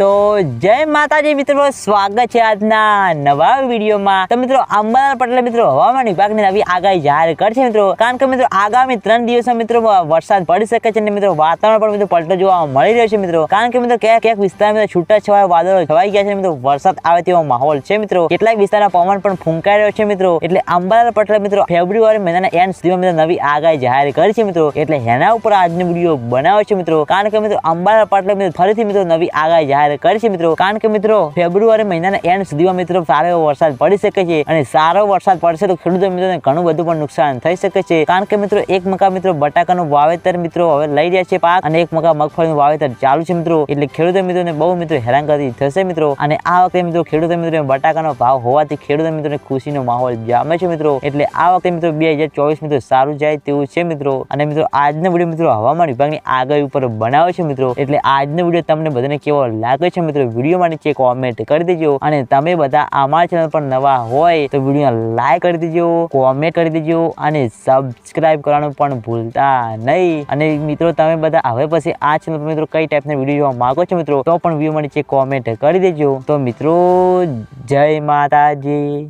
તો જય માતાજી મિત્રો, સ્વાગત છે આજના નવા વિડીયોમાં. તો મિત્રો, અંબાલાલ પટેલ મિત્રો હવામાન વિભાગની નવી આગાહી જાહેર કરશે મિત્રો. કારણ કે મિત્રો, આગામી ત્રણ દિવસો મિત્રો વરસાદ પડી શકે છે અને મિત્રો, વાતાવરણ પણ મિત્રો પલટો જોવા મળી રહ્યો છે મિત્રો. કારણ કે મિત્રો, ક્યાંક ક્યાંક વિસ્તારમાં છૂટા છવાયા વાદળો છવાઈ ગયા છે મિત્રો, વરસાદ આવે તેવો માહોલ છે મિત્રો. કેટલાક વિસ્તારના પવન પણ ફૂંકાઈ રહ્યો છે મિત્રો. એટલે અંબાલાલ પટેલ મિત્રો, ફેબ્રુઆરી મહિનાના એન્ડ સુધીમાં મિત્રો નવી આગાહી જાહેર કરી છે મિત્રો. એટલે એના ઉપર આજનો વીડિયો બનાવ્યો છે મિત્રો. કારણ કે મિત્રો, અંબાલાલ પટેલ મિત્રો ફરીથી મિત્રો નવી આગાહી જાહેર કરી કરશે મિત્રો. કારણ કે મિત્રો, ફેબ્રુઆરી મહિનાના એન્ડ સુધીમાં મિત્રો સારો એવો વરસાદ પડી શકે છે અને સારો વરસાદ પડશે તો ખેડૂતો મિત્રોને ઘણું બધું પણ નુકસાન થઈ શકે છે. કારણ કે મિત્રો, એક મકા મિત્રો બટાકાનું વાવેતર મિત્રો હવે લઈ રહ્યા છે પાક અને એક મકા મગફળીનું વાવેતર ચાલુ છે મિત્રો. એટલે ખેડૂતો મિત્રોને બહુ મિત્રો હેરાનગતિ થશે મિત્રો. અને આ વખતે મિત્રો ખેડૂતો મિત્રો બટાકાનો ભાવ હોવાથી ખેડૂતો મિત્રોને ખુશીનો માહોલ જામે છે મિત્રો. એટલે આ વખતે મિત્રો બે હજાર ચોવીસ મિત્રો સારું જાય તેવું છે મિત્રો. અને મિત્રો, આજનો વીડિયો મિત્રો હવામાન વિભાગની આગાહી ઉપર બનાવ્યો છે મિત્રો. એટલે આજનો વીડિયો તમને બધાને કેવો લાગે છે મિત્રો વિડીયોમાં નીચે કોમેન્ટ કરી દેજો અને તમે બધા અમારા ચેનલ પર નવા હોય તો વીડિયો લાઈક કરી દેજો કોમેન્ટ કરી દેજો અને સબસ્ક્રાઇબ કરવાનું પણ ભૂલતા નહીં. અને મિત્રો, તમે બધા હવે પછી આ ચેનલ પર મિત્રો કઈ ટાઈપના વીડિયો જોવા માંગો છો મિત્રો, તો પણ વિડીયોમાં નીચે કોમેન્ટ કરી દેજો. તો મિત્રો, જય માતાજી.